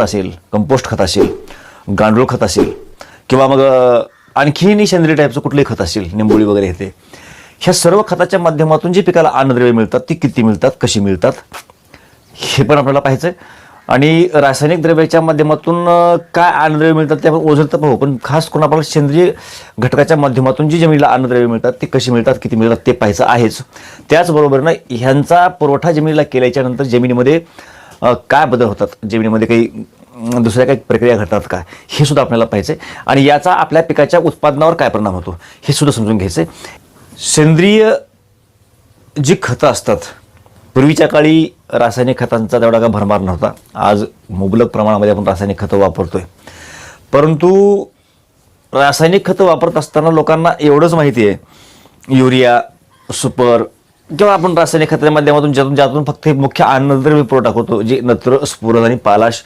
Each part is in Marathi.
खत असेल कंपोस्ट खत असेल गांडूळ खत असेल किंवा मग आणखीनही सेंद्रिय टाईपचं कुठलंही खत असेल निंबोळी वगैरे येते ह्या सर्व खताच्या माध्यमातून जे पिकाला अन्नद्रव्य मिळतात ती किती मिळतात कशी मिळतात हे पण आपल्याला पाहायचं आहे आणि रासायनिक द्रव्याच्या माध्यमातून काय अन्नद्रव्य मिळतात ते आपण ओझरतं पाहू पण खास करून आपल्याला सेंद्रिय घटकाच्या माध्यमातून जी जमिनीला अन्नद्रव्य मिळतात ते कशी मिळतात किती मिळतात ते पाहायचं आहेच. त्याचबरोबरनं ह्यांचा पुरवठा जमिनीला केल्याच्यानंतर जमिनीमध्ये काय बदल होतात? जमिनीमध्ये काही दुसऱ्या काही प्रक्रिया घडतात का? हे सुद्धा आपल्याला पाहायचं आहे आणि याचा आपल्या पिकाच्या उत्पादनावर काय परिणाम होतो? हे सुद्धा समजून घ्यायचं सेंद्रिय जी खतं असतात पूर्वीच्या काळी रासायनिक खतांचा तेवढा का भरमार नव्हता. आज मुबलक प्रमाणामध्ये आपण रासायनिक खतं वापरतो आहे परंतु रासायनिक खतं वापरत असताना लोकांना एवढंच माहिती आहे. युरिया सुपर किंवा आपण रासायनिक खताच्या माध्यमातून ज्यातून ज्यातून फक्त हे मुख्य अन्नद्रव्य पुरवठा होतो जे नत्र स्फुरद आणि पालाश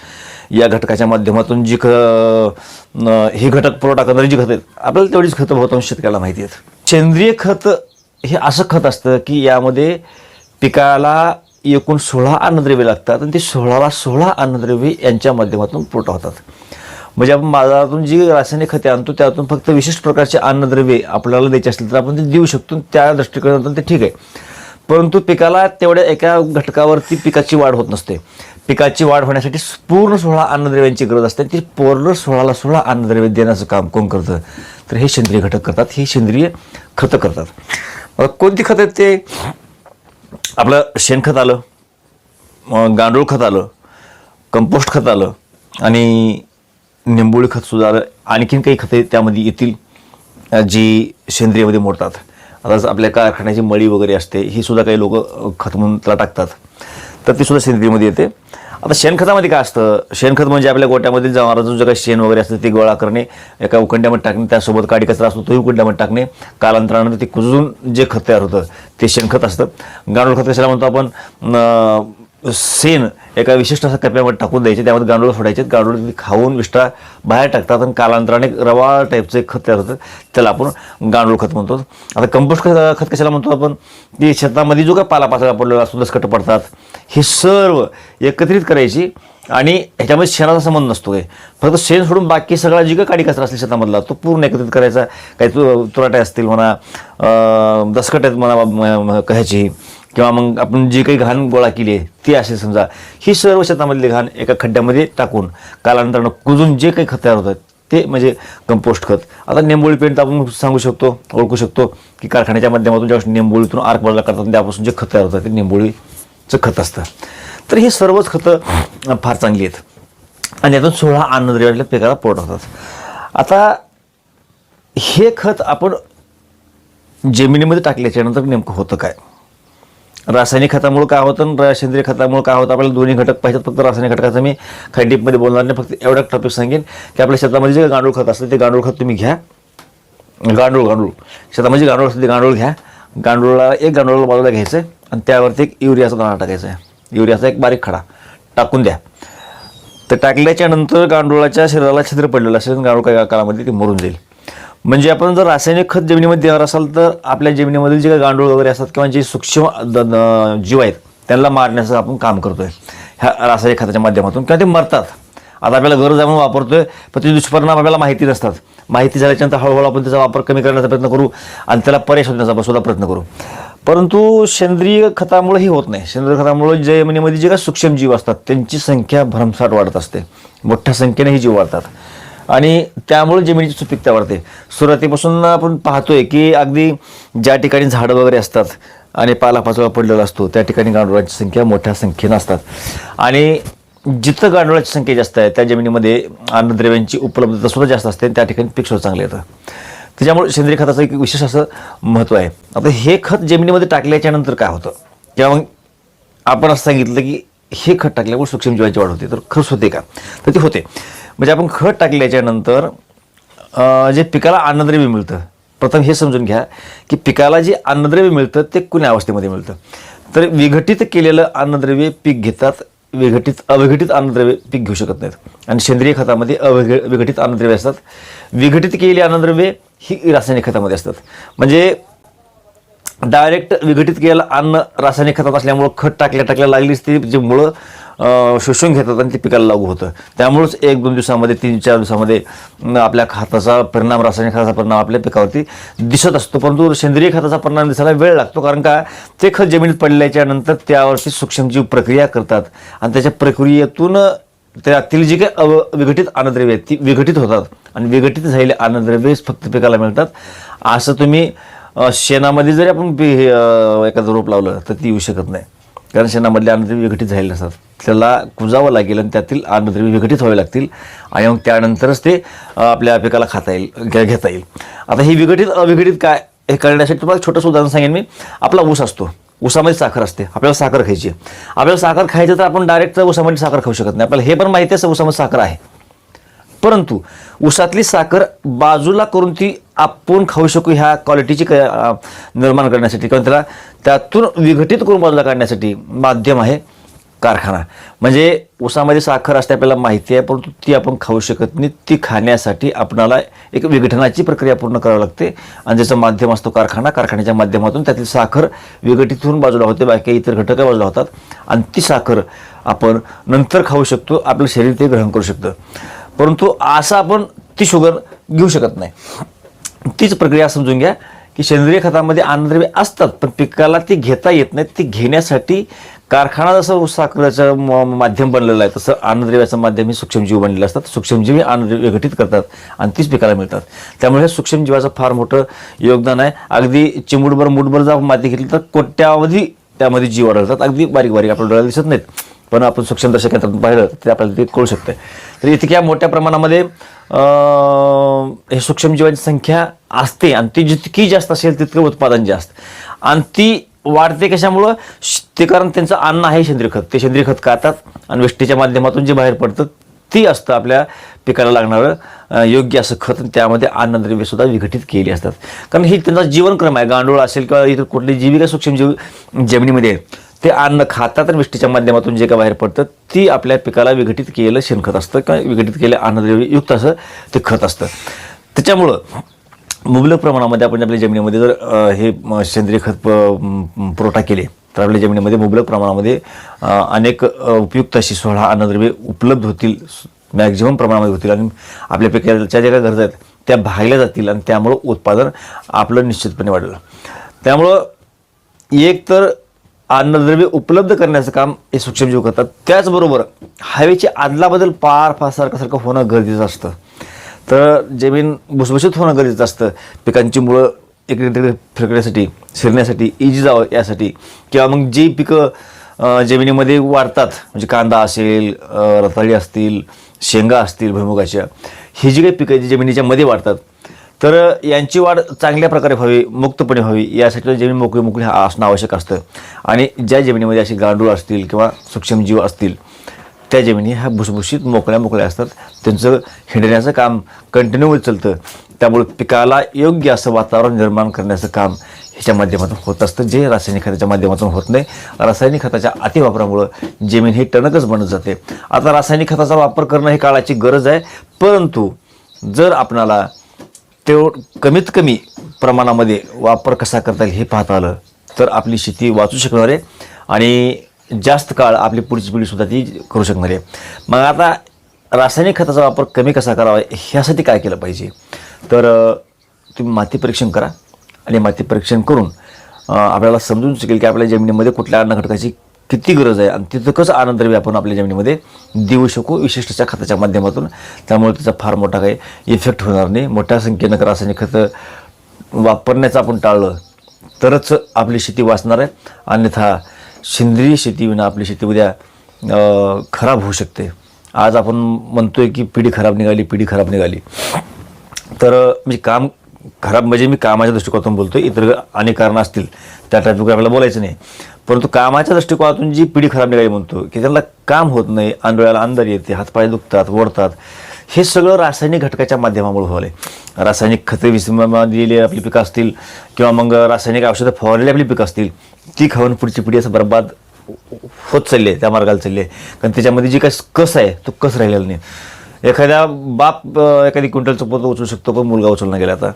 या घटकाच्या माध्यमातून जी ख हे घटक पुरवठा करणारी जी खतं आहेत आपल्याला तेवढीच खतं बहुतांश शेतकऱ्याला माहिती आहेत. सेंद्रिय खत हे असं खत असतं की यामध्ये पिकाला एकूण सोळा अन्नद्रव्ये लागतात आणि ते सोळाला सोळा अन्नद्रव्ये यांच्या माध्यमातून पुरवठा होतात. म्हणजे आपण बाजारातून जी रासायनिक खते आणतो त्यातून फक्त विशिष्ट प्रकारचे अन्नद्रव्ये आपल्याला द्यायचे असतील तर आपण ते देऊ शकतो त्या दृष्टिकोनातून ते ठीक आहे. परंतु पिकाला तेवढ्या एका घटकावरती पिकाची वाढ होत नसते. पिकाची वाढ होण्यासाठी पूर्ण सोळा अन्नद्रव्यांची गरज असते. ती पूर्ण सोळाला सोळा अन्नद्रव्य देण्याचं काम कोण करतं? तर हे सेंद्रिय घटक करतात. हे सेंद्रिय खतं करतात. मग कोणती खतं आहेत ते? आपलं शेणखत आलं मग गांडूळ खत आलं कंपोस्ट खत आलं आणि निंबोळी खत सुद्धा आलं. आणखीन काही खते त्यामध्ये येतील जी सेंद्रियमध्ये मोडतात. आता आपल्या कारखान्याची मळी वगैरे असते ही सुद्धा काही लोक खत म्हणून त्याला टाकतात. तर ती सुद्धा सेंद्रियमध्ये येते. आता शेणखतामध्ये काय असतं? शेणखत म्हणजे आपल्या गोट्यामध्ये जनावरांचं जे काही शेण वगैरे असतं ते गोळा करणे एका उकंड्यामध्ये टाकणे त्यासोबत काडी कचरा असतो तोही उकंड्यामध्ये टाकणे कालांतरानंतर ते कुजून जे खत तयार होतं ते शेणखत असतं. गांडूळ खत कशाला म्हणतो आपण? सेन एका विशिष्ट असा कप्प्यामध्ये टाकून द्यायचे त्यामध्ये गांडूळ फोडायचे गांडूळ ते खाऊन विष्ठा बाहेर टाकतात आणि कालांतराने रवा टाईपचं एक खत तयार होतं त्याला आपण गांडूळ खत म्हणतो. आता कंपोस्ट खत खत कशाला म्हणतो आपण? की शेतामध्ये जो काय पालापाचोळा पडलेला असतो दसकट पडतात हे सर्व एकत्रित करायची आणि ह्याच्यामध्ये शेणाचा संबंध नसतो आहे फक्त शेण सोडून बाकी सगळा जी काही काडी कचरा असेल शेतामधला तो पूर्ण एकत्रित करायचा. काही तु तुराटे असतील म्हणा दसकट आहेत म्हणा म- ह्याची. किंवा मग आपण जी काही घाण गोळा केली आहे ती असेल समजा ही सर्व शेतामधली घाण एका खड्ड्यामध्ये टाकून कालांतरानं कुजून जे काही खत तयार होतात ते म्हणजे कंपोस्ट खत. आता निंबोळी पेंट आपण सांगू शकतो ओळखू शकतो की कारखान्याच्या माध्यमातून ज्या निंबोळीतून आर्क बदला करतात त्यापासून जे खत तयार होतात ते निंबोळीचं खत असतं. तर ही सर्वच खतं फार चांगली आहेत. आणि यातून सोळा अन्नद्रव्यातल्या पिकाला पोट होतात. आता हे खत आपण जमिनीमध्ये टाकल्याच्यानंतर नेमकं होतं काय? रासायनिक खतामुळे काय होतं आणि सेंद्रिय खतामुळे काय होतं? आपल्याला दोन्ही घटक पाहिजेत फक्त रासायनिक घटकाचं मी काही डीपमध्ये बोलणार नाही. फक्त एवढा टॉपिक सांगेन की आपल्या शेतामध्ये जे गांडूळ खत असतं ते गांडूळ खत तुम्ही घ्या. गांडूळ गांडूळ. शेतामध्ये गांडूळ असतं ते गांडूळ घ्या. गांडूळला एक गांडूळला बाजूला घ्यायचं आहे आणि त्यावरती एक युरियाचा दाणा टाकायचा. आहे युरियाचा एक बारीक खडा टाकून द्या. तर टाकल्याच्या नंतर गांडुळाच्या शरीराला छिद्र पडलेलं असेल गांडूळ काही काळामध्ये ते मरून जाईल. म्हणजे आपण जर रासायनिक खत जमिनीमध्ये देणार असाल तर आपल्या जमिनीमधील जे काही गांडूळ वगैरे असतात किंवा जे सूक्ष्म द- जीव आहेत त्यांना मारण्याचं आपण काम करतोय ह्या रासायनिक खताच्या माध्यमातून. किंवा ते मरतात. आता आपल्याला गरज आहे म्हणून वापरतोय पण त्याचे दुष्परिणाम आपल्याला माहिती नसतात माहिती झाल्याच्यानंतर हळूहळू आपण त्याचा वापर कमी करण्याचा प्रयत्न करू आणि त्याला पर्याय शोधण्याचा सुद्धा प्रयत्न करू. परंतु सेंद्रिय खतामुळे हे होत नाही. सेंद्रिय खतामुळे जमिनीमध्ये जे काही सूक्ष्म जीव असतात त्यांची संख्या भरमसाठ वाढत असते. मोठ्या संख्येने ही जीव वाढतात. आणि त्यामुळे जमिनीची सुपीकता वाढते. सुरुवातीपासून आपण पाहतोय की अगदी ज्या ठिकाणी झाडं वगैरे असतात आणि पालापाचोळा पडलेला असतो त्या ठिकाणी गांडुळाची संख्या मोठ्या संख्येनं असतात. आणि जिथं गांडुळाची संख्या जास्त आहे त्या जमिनीमध्ये अन्नद्रव्यांची उपलब्धता सुद्धा जास्त असते त्या ठिकाणी पीक सुद्धा चांगलं येतं. त्याच्यामुळे सेंद्रिय खताचं एक विशेष असं महत्त्व आहे. आता हे खत जमिनीमध्ये टाकल्याच्या नंतर काय होतं? किंवा मग आपण असं सांगितलं की हे खत टाकल्यामुळे सूक्ष्मजीवाची वाढ होते. तर खर्च होते का? तर ते होते. म्हणजे आपण खत टाकल्याच्यानंतर जे पिकाला अन्नद्रव्य मिळतं प्रथम हे समजून घ्या की पिकाला जे अन्नद्रव्य मिळतं ते कुण्या अवस्थेमध्ये मिळतं? तर विघटित केलेलं अन्नद्रव्य पीक घेतात विघटित अविघटित अन्नद्रव्य पीक घेऊ शकत नाहीत. आणि सेंद्रिय खतामध्ये अविघ विघटित अन्नद्रव्य असतात. विघटित केलेली अन्नद्रव्ये ही रासायनिक खतामध्ये असतात. म्हणजे डायरेक्ट विघटित केलेलं अन्न रासायनिक खतात असल्यामुळं खत टाकल्या टाकल्या लागलीच ती जे मुळं शोषून घेतात आणि ते पिकाला लागू होतं. त्यामुळेच एक दोन दिवसामध्ये तीन चार दिवसामध्ये आपल्या खताचा परिणाम रासायनिक खताचा परिणाम आपल्या पिकावरती दिसत असतो. परंतु सेंद्रिय खताचा परिणाम दिसायला वेळ लागतो कारण का? ते खत जमिनीत पडल्याच्या नंतर त्यावरती सूक्ष्मजीव प्रक्रिया करतात. आणि त्याच्या प्रक्रियेतून त्यातील जी काही अव विघटित अन्नद्रव्य आहेत ती विघटित होतात. आणि विघटित झालेले अन्नद्रव्य फक्त पिकाला मिळतात. असं तुम्ही शेणामध्ये जरी आपण एखादं रोप लावलं तर ती येऊ शकत नाही. कारण शेणामधले अन्नद्रव्य विघटित झालेले असतात. त्याला कुजावं लागेल आणि त्यातील अन्नद्रव्य विघटित व्हावे लागतील आणि मग त्यानंतरच ते आपल्या पिकाला खाता येईल घेता येईल. आता हे विघटित अविघटित काय हे करण्यासाठी तुम्हाला छोटंसं उदाहरण सांगेन मी. आपला ऊस असतो. ऊसामध्ये साखर असते. आपल्याला साखर खायची आपल्याला साखर खायचं तर आपण डायरेक्ट ऊसामध्ये साखर खाऊ शकत नाही. आपल्याला हे पण माहिती आहे ऊसामध्ये साखर आहे. परंतु ऊसातली साखर बाजूला करून ती आपण खाऊ शकू ह्या क्वालिटीची क- निर्माण करण्यासाठी. किंवा त्याला त्यातून विघटित करून बाजूला काढण्यासाठी माध्यम आहे कारखाना. म्हणजे ऊसामध्ये साखर असते आपल्याला माहिती आहे परंतु ती आपण खाऊ शकत नाही. ती खाण्यासाठी आपणाला एक विघटनाची प्रक्रिया पूर्ण करावी लागते. आणि ज्याचं माध्यम असतो कारखाना कारखान्याच्या माध्यमातून त्यातील साखर विघटित होऊन बाजूला होते बाकी इतर घटक बाजूला होतात. आणि ती साखर आपण नंतर खाऊ शकतो आपलं शरीर ते ग्रहण करू शकतं. परंतु असं आपण ती शुगर घेऊ शकत नाही. तीच प्रक्रिया समजून घ्या की सेंद्रिय खतामध्ये अन्नद्रव्ये असतात पण पिकाला ती घेता येत नाहीत ती घेण्यासाठी कारखाना जसं साखरेचं म- माध्यम बनलेलं आहे तसं अन्नद्रव्याचं माध्यम हे सूक्ष्मजीव बनलेलं असतात. सूक्ष्मजीवी अन्नद्रव्य विघटित करतात आणि तीच पिकाला मिळतात. त्यामुळे हे सूक्ष्मजीवाचं फार मोठं योगदान आहे. अगदी चिमुडभर मुठभर जर आपण माती घेतली तर कोट्यावधी त्यामध्ये जीव आढळतात. अगदी बारीक बारीक आपल्या डोळ्याला दिसत नाहीत. पण आपण सूक्ष्मदर्शक यंत्रातून पाहिलं तर आपल्याला ते कळू शकतं तर इतक्या मोठ्या प्रमाणामध्ये हे सूक्ष्मजीवांची संख्या असते आणि ती जितकी जास्त असेल तितकं उत्पादन जास्त. आणि ती वाढते कशामुळं? ते कारण त्यांचं अन्न आहे सेंद्रिय खत. ते सेंद्रिय खत खातात आणि वेष्टीच्या माध्यमातून जे बाहेर पडतं ती असतं आपल्या पिकाला लागणारं योग्य असं खत त्यामध्ये अन्नद्रव्यसुद्धा विघटित केली असतात कारण ही त्यांचा जीवनक्रम आहे गांडूळ असेल किंवा इतर कुठली जीविका सूक्ष्मजीव जमिनीमध्ये आहे. ते अन्न खातात आणि मिष्टीच्या माध्यमातून जे काय बाहेर पडतं ती आपल्या पिकाला विघटित केलेलं शेणखत असतं किंवा विघटित केलं अन्नद्रव्ययुक्त असं ते खत असतं त्याच्यामुळं मुबलक प्रमाणामध्ये आपण आपल्या जमिनीमध्ये जर हे सेंद्रिय खत प- पुरवठा केले तर आपल्या जमिनीमध्ये मुबलक प्रमाणामध्ये अनेक उपयुक्त अशी सोळा अन्नद्रव्ये उपलब्ध होतील मॅक्झिमम प्रमाणामध्ये होतील आणि आपल्या पिकाच्या ज्या काही गरजा आहेत त्या भागल्या जातील आणि त्यामुळं उत्पादन आपलं निश्चितपणे वाढेल. त्यामुळं एक तर अन्नद्रव्य उपलब्ध करण्याचं काम हे सूक्ष्मजीव करतात. त्याचबरोबर हवेची आदलाबदल पार फार सारखं होणं गरजेचं असतं. तर जमीन भुसभुशीत होणं गरजेचं असतं. पिकांची मुळं इकडे तिकडे फिरकण्यासाठी फिरण्यासाठी इजी जावं यासाठी. किंवा मग जी पिकं जमिनीमध्ये वाढतात म्हणजे कांदा असेल रताळी असतील शेंगा असतील भुईमुगाच्या ही जी काही पिकं जी जमिनीच्या मध्ये वाढतात तर यांची वाढ चांगल्या प्रकारे व्हावी मुक्तपणे व्हावी यासाठी जमीन मोकळी मोकळी असणं आवश्यक असतं. आणि ज्या जमिनीमध्ये अशी गांडूळ असतील किंवा सूक्ष्मजीव असतील त्या जमिनी ह्या भुसभुशीत मोकळ्या मोकळ्या असतात. त्यांचं हिंडण्याचं काम कंटिन्यू चालतं. त्यामुळे पिकाला योग्य असं वातावरण निर्माण करण्याचं काम ह्याच्या माध्यमातून होत असतं. जे रासायनिक खताच्या माध्यमातून होत नाही रासायनिक खताच्या अतिवापरामुळं जमीन ही टणकच बनत जाते. आता रासायनिक खताचा वापर करणं ही काळाची गरज आहे. परंतु जर आपणाला तेव कमीत कमी प्रमाणामध्ये वापर कसा करता येईल हे पाहता आलं तर आपली शेती वाचू शकणार आहे आणि जास्त काळ आपली पुढची पिढीसुद्धा ती करू शकणार आहे. मग आता रासायनिक खताचा वापर कमी कसा करावा ह्यासाठी काय केलं पाहिजे? तर तुम्ही माती परीक्षण करा आणि माती परीक्षण करून आपल्याला समजून शकेल की आपल्या जमिनीमध्ये कुठल्या अन्न घटकाची किती गरज आहे आणि तिथं कसं आपण आपल्या जमिनीमध्ये देऊ शकू विशिष्टच्या खताच्या माध्यमातून. त्यामुळे त्याचा फार मोठा काही इफेक्ट होणार नाही. मोठ्या संख्येनं रासायनिक खतं वापरण्याचं आपण टाळलं तरच आपली शेती वाचणार आहे. अन्यथा सेंद्रिय शेतीविना आपली शेती उद्या खराब होऊ शकते. आज आपण म्हणतो आहे की पिढी खराब निघाली पिढी खराब निघाली. तर म्हणजे काम खराब म्हणजे मी कामाच्या दृष्टिकोनातून बोलतो इतर अनेक कारणं असतील त्या टॉपिकवर आपल्याला बोलायचं नाही. परंतु कामाच्या दृष्टिकोनातून जी पिढी खराब निघाली म्हणतो की त्यांना काम होत नाही आंधळ्याला अंधार येते हातपाय दुखतात ओढतात हे सगळं रासायनिक घटकाच्या माध्यमामुळे व्हायला आहे रासायनिक खते दिलेली आपली पिकं असतील किंवा मग रासायनिक औषधं फवारलेली आपली पिकं असतील ती खाऊन पुढची पिढी असं बरबाद होत चालली आहे त्या मार्गाला चालली आहे. कारण त्याच्यामध्ये जी काही कस आहे तो कस राहिलेला नाही. एखाद्या बाप एखादी क्विंटलचं पोतं उचलू शकतो पण मुलगा उचलला गेला आता.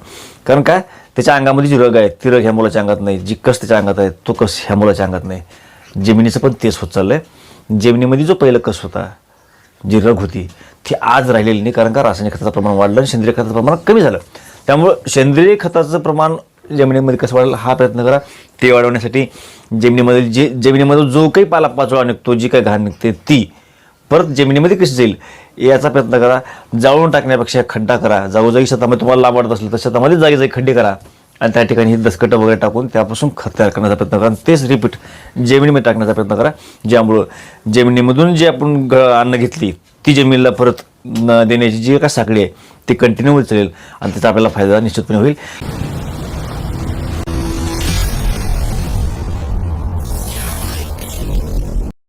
कारण काय? त्याच्या अंगामध्ये जी रग आहे ती रग ह्या मुलाच्या अंगात नाही. जी कस त्याच्या अंगात आहे तो कस ह्या मुलाच्या अंगात नाही. जमिनीचं पण तेच होत चाललं आहे जमिनीमध्ये जो पहिलं कस होता जी रग होती ती आज राहिलेली नाही. कारण का? रासायनिक खताचं प्रमाण वाढलं आणि सेंद्रिय खताचं प्रमाण कमी झालं. त्यामुळं सेंद्रिय खताचं प्रमाण जमिनीमध्ये कसं वाढलं हा प्रयत्न करा. ते वाढवण्यासाठी जमिनीमधील जे जमिनीमध्ये जो काही पालापाचोळा निघतो जी काही घाण निघते ती परत जमिनीमध्ये कशी जाईल याचा प्रयत्न करा. जाळून टाकण्यापेक्षा खड्डा करा. जाऊजाई शेतामध्ये तुम्हाला लाभ वाटत असलं तर शेतामध्ये जागी जागी खड्डे करा. आणि त्या ठिकाणी ही दसकटं वगैरे टाकून त्यापासून खत तयार करण्याचा प्रयत्न करा. आणि तेच रिपीट जमिनीमध्ये टाकण्याचा प्रयत्न करा ज्यामुळं जमिनीमधून जे आपण ग अन्न घेतली ती जमिनीला परत न देण्याची जी काय साखळी आहे ती कंटिन्यू चालेल. आणि त्याचा आपल्याला फायदा निश्चितपणे होईल.